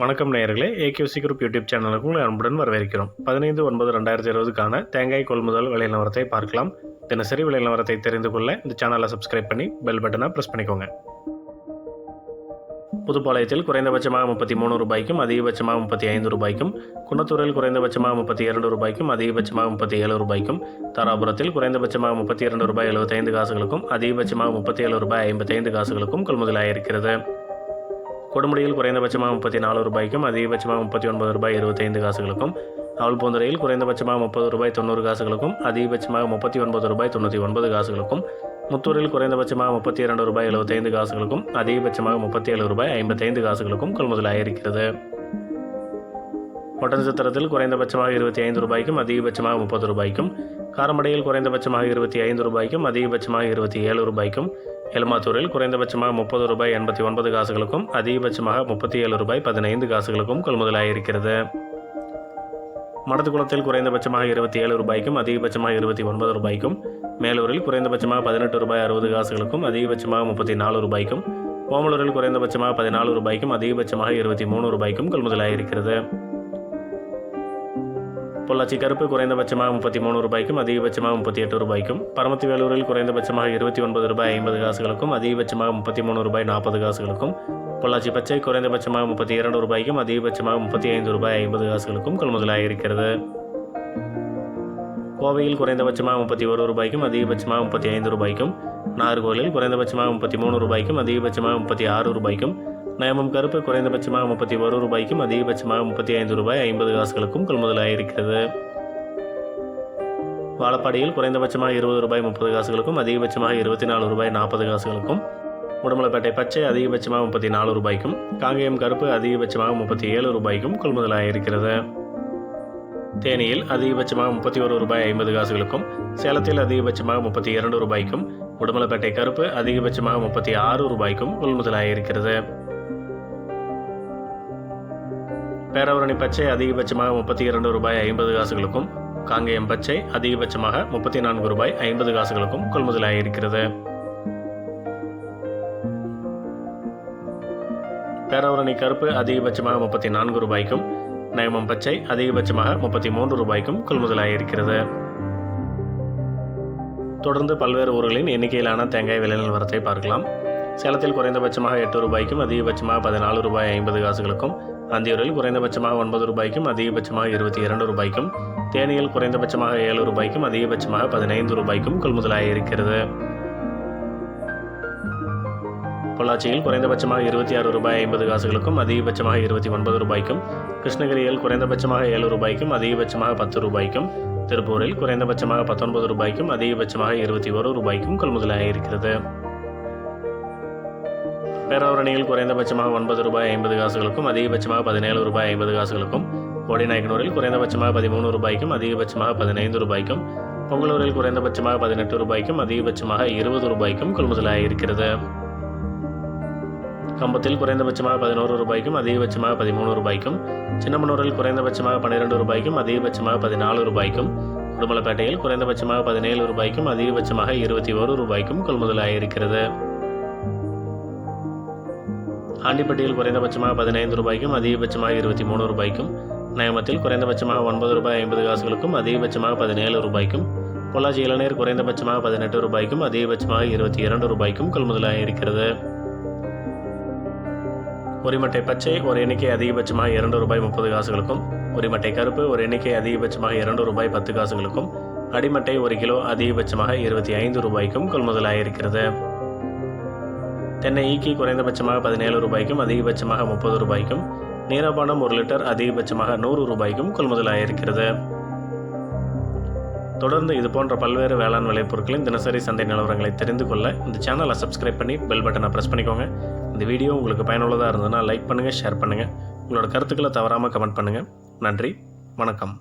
வணக்கம் நேயர்களே. AKC group YouTube சேனலுக்கு உங்களை அன்புடன் வரவேற்கிறோம். பதினைந்து ஒன்பது ரெண்டாயிரத்தி இருபதுக்கான தேங்காய் கொள்முதல் விலை நிலவரத்தை பார்க்கலாம். தினசரி விலை நிலவரத்தை தெரிந்து கொள்ள இந்த சேனலை சப்ஸ்கிரைப் பண்ணி பெல் பட்டனை ப்ரெஸ் பண்ணிக்கோங்க. புதுப்பாளையத்தில் குறைந்தபட்சமாக முப்பத்தி மூணு ரூபாய்க்கும் அதிகபட்சமாக முப்பத்தி ஐந்து ரூபாய்க்கும் குணத்தூரில் குறைந்தபட்சமாக முப்பத்தி இரண்டு ரூபாய்க்கும் அதிகபட்சமாக முப்பத்தி ஏழு ரூபாய்க்கும் தாராபுரத்தில் குறைந்தபட்சமாக முப்பத்தி இரண்டு ரூபாய் எழுபத்தைந்து காசுகளுக்கும் அதிகபட்சமாக முப்பத்தி ஏழு ரூபாய் ஐம்பத்தைந்து காசுகளுக்கும் கொள்முதலாயிருக்கிறது. கொடுமுடியில் குறைந்தபட்சமாக முப்பத்தி நாலு ரூபாய்க்கும் அதிகபட்சமாக முப்பத்தி ஒன்பது ரூபாய் இருபத்தைந்து காசுகளுக்கும். அவல்பூந்துறையில் குறைந்தபட்சமாக முப்பது ரூபாய் தொண்ணூறு காசுகளுக்கும் அதிகபட்சமாக முப்பத்தி ஒன்பது ரூபாய் தொண்ணூற்றி ஒன்பது காசுகளுக்கும். முத்தூரில் குறைந்தபட்சமாக முப்பத்தி இரண்டு ரூபாய் எழுபத்தைந்து காசுகளுக்கும் அதிகபட்சமாக முப்பத்தி ஏழு ரூபாய் ஐம்பத்தைந்து காசுகளுக்கும் கொள்முதலாக இருக்கிறது கொள்முதலாயிருக்கிறது ஒட்டன்சத்திரத்தில் குறைந்தபட்சமாக இருபத்தி ஐந்து ரூபாய்க்கும் அதிகபட்சமாக முப்பது ரூபாய்க்கும் காரமடையில் குறைந்தபட்சமாக இருபத்தி ஐந்து ரூபாய்க்கும் அதிகபட்சமாக இருபத்தி ஏழு ரூபாய்க்கும் எல்மாத்தூரில் குறைந்தபட்சமாக முப்பது ரூபாய் எண்பத்தி ஒன்பது காசுகளுக்கும் அதிகபட்சமாக முப்பத்தி ஏழு ரூபாய் பதினைந்து காசுகளுக்கும் கொள்முதலாயிருக்கிறது. மடத்துக்குளத்தில் குறைந்தபட்சமாக இருபத்தி ஏழு ரூபாய்க்கும் அதிகபட்சமாக இருபத்தி ஒன்பது ரூபாய்க்கும் மேலூரில் குறைந்தபட்சமாக பதினெட்டு ரூபாய் அறுபது காசுகளுக்கும் அதிகபட்சமாக முப்பத்தி நாலு ரூபாய்க்கும் ஓமலூரில் குறைந்தபட்சமாக பதினாலு ரூபாய்க்கும் அதிகபட்சமாக இருபத்தி மூணு ரூபாய்க்கும் கொள்முதலாயிருக்கிறது. பொள்ளாச்சி கருப்பு குறைந்தபட்சமாக முப்பத்தி மூணு ரூபாய்க்கும் அதிகபட்சமாக முப்பத்தி எட்டு ரூபாய்க்கும். பரமத்தி வேலூரில் குறைந்தபட்சமாக இருபத்தி ஒன்பது ரூபாய் ஐம்பது காசுகளுக்கும் அதிகபட்சமாக முப்பத்தி மூணு ரூபாய் நாற்பது காசுகளுக்கும். பொள்ளாச்சி பச்சை குறைந்தபட்சமாக முப்பத்தி இரண்டு ரூபாய்க்கும் அதிகபட்சமாக முப்பத்தி ஐந்து ரூபாய் ஐம்பது காசுகளுக்கும் கொள்முதலாயிருக்கிறது கோவையில் குறைந்தபட்சமாக முப்பத்தி ஒரு ரூபாய்க்கும் அதிகபட்சமாக முப்பத்தி ஐந்து ரூபாய்க்கும். நாகர்கோவிலில் குறைந்தபட்சமாக முப்பத்தி மூணு ரூபாய்க்கும் அதிகபட்சமாக முப்பத்தி ஆறு ரூபாய்க்கும். நயமம் கருப்பு குறைந்தபட்சமாக முப்பத்தி ஒரு ரூபாய்க்கும் அதிகபட்சமாக முப்பத்தி ஐந்து ரூபாய் ஐம்பது காசுகளுக்கும் கொள்முதலாயிருக்கிறது. வாழப்பாடியில் குறைந்தபட்சமாக இருபது ரூபாய் முப்பது காசுகளுக்கும் அதிகபட்சமாக இருபத்தி நாலு ரூபாய் நாற்பது காசுகளுக்கும். உடம்பலப்பேட்டை பச்சை அதிகபட்சமாக முப்பத்தி நாலு ரூபாய்க்கும். காங்கேயம் கருப்பு அதிகபட்சமாக முப்பத்தி ஏழு ரூபாய்க்கும் கொள்முதலாயிருக்கிறது. தேனியில் அதிகபட்சமாக முப்பத்தி ஒரு ரூபாய் ஐம்பது காசுகளுக்கும். சேலத்தில் அதிகபட்சமாக முப்பத்தி இரண்டு ரூபாய்க்கும். உடம்பலப்பேட்டை கருப்பு அதிகபட்சமாக முப்பத்தி ஆறு ரூபாய்க்கும் கொள்முதலாயிருக்கிறது. பேரவரணி பச்சை அதிகபட்சமாக முப்பத்தி இரண்டு ரூபாய் ஐம்பது காசுகளுக்கும் காங்கேயம் பச்சை அதிகபட்சமாக முப்பத்தி நான்கு ரூபாய் ஐம்பது காசுகளுக்கும் கொள்முதலாயிருக்கிறது பேரவரணி கருப்பு அதிகபட்சமாக முப்பத்தி நான்கு ரூபாய்க்கும் நயமம் பச்சை அதிகபட்சமாக முப்பத்தி மூன்று ரூபாய்க்கும் கொள்முதலாயிருக்கிறது தொடர்ந்து பல்வேறு ஊர்களின் எண்ணிக்கையிலான தேங்காய் விலை நிலவரத்தை பார்க்கலாம். சேலத்தில் குறைந்தபட்சமாக எட்டு ரூபாய்க்கும் அதிகபட்சமாக பதினாலு ரூபாய் ஐம்பது காசுகளுக்கும் அந்தியூரில் குறைந்தபட்சமாக ஒன்பது ரூபாய்க்கும் அதிகபட்சமாக இருபத்தி இரண்டு ரூபாய்க்கும் தேனியில் குறைந்தபட்சமாக ஏழு ரூபாய்க்கும் அதிகபட்சமாக பதினைந்து ரூபாய்க்கும் கொள்முதலாக இருக்கிறது. பொள்ளாச்சியில் குறைந்தபட்சமாக இருபத்தி ஆறு ரூபாய் ஐம்பது காசுகளுக்கும் அதிகபட்சமாக இருபத்தி ஒன்பது ரூபாய்க்கும் கிருஷ்ணகிரியில் குறைந்தபட்சமாக ஏழு ரூபாய்க்கும் அதிகபட்சமாக பத்து ரூபாய்க்கும் திருப்பூரில் குறைந்தபட்சமாக பத்தொன்பது ரூபாய்க்கும் அதிகபட்சமாக இருபத்தி ஒரு ரூபாய்க்கும் கொள்முதலாயிருக்கிறது பேராவரணியில் குறைந்தபட்சமாக ஒன்பது ரூபாய் ஐம்பது காசுகளுக்கும் அதிகபட்சமாக பதினேழு ரூபாய் ஐம்பது காசுகளுக்கும் கோடிநாயக்கனூரில் குறைந்தபட்சமாக பதிமூணு ரூபாய்க்கும் அதிகபட்சமாக பதினைந்து ரூபாய்க்கும் பொங்கலூரில் குறைந்தபட்சமாக பதினெட்டு ரூபாய்க்கும் அதிகபட்சமாக இருபது ரூபாய்க்கும் கொள்முதலாயிருக்கிறது கம்பத்தில் குறைந்தபட்சமாக பதினோரு ரூபாய்க்கும் அதிகபட்சமாக பதிமூணு ரூபாய்க்கும் சின்னமனூரில் குறைந்தபட்சமாக பன்னிரெண்டு ரூபாய்க்கும் அதிகபட்சமாக பதினாலு ரூபாய்க்கும் உடுமலைப்பேட்டையில் குறைந்தபட்சமாக பதினேழு ரூபாய்க்கும் அதிகபட்சமாக இருபத்தி ஒரு ரூபாய்க்கும் கொள்முதலாயிருக்கிறது ஆண்டிப்பட்டியில் குறைந்தபட்சமாக பதினைந்து ரூபாய்க்கும் அதிகபட்சமாக இருபத்தி மூணு ரூபாய்க்கும் நயமத்தில் குறைந்தபட்சமாக ஒன்பது ரூபாய் ஐம்பது காசுகளுக்கும் அதிகபட்சமாக பதினேழு ரூபாய்க்கும் பொள்ளாச்சி இளநீர் குறைந்தபட்சமாக பதினெட்டு ரூபாய்க்கும் அதிகபட்சமாக இருபத்தி இரண்டு ரூபாய்க்கும் கொள்முதலாக இருக்கிறது. ஒருமட்டை பச்சை ஒரு எண்ணிக்கை அதிகபட்சமாக இரண்டு ரூபாய் முப்பது காசுகளுக்கும் ஒருமட்டை கருப்பு ஒரு எண்ணிக்கை அதிகபட்சமாக இரண்டு ரூபாய் பத்து காசுகளுக்கும் அடிமட்டை ஒரு கிலோ அதிகபட்சமாக இருபத்தி ஐந்து ரூபாய்க்கும் கொள்முதலாக இருக்கிறது. தென்னை ஈக்கி குறைந்தபட்சமாக பதினேழு ரூபாய்க்கும் அதிகபட்சமாக முப்பது ரூபாய்க்கும் நீரபானம் ஒரு லிட்டர் அதிகபட்சமாக நூறு ரூபாய்க்கும் கொள்முதலாக இருக்கிறது தொடர்ந்து இது போன்ற பல்வேறு வேளாண் விளைபொருட்களின் தினசரி சந்தை நிலவரங்களை தெரிந்து கொள்ள இந்த சேனலை சப்ஸ்கிரைப் பண்ணி பெல் பட்டனை ப்ரெஸ் பண்ணிக்கோங்க. இந்த வீடியோ உங்களுக்கு பயனுள்ளதாக இருந்ததுன்னா லைக் பண்ணுங்கள் ஷேர் பண்ணுங்கள் உங்களோட கருத்துக்களை தவறாமல் கமெண்ட் பண்ணுங்கள் நன்றி வணக்கம்.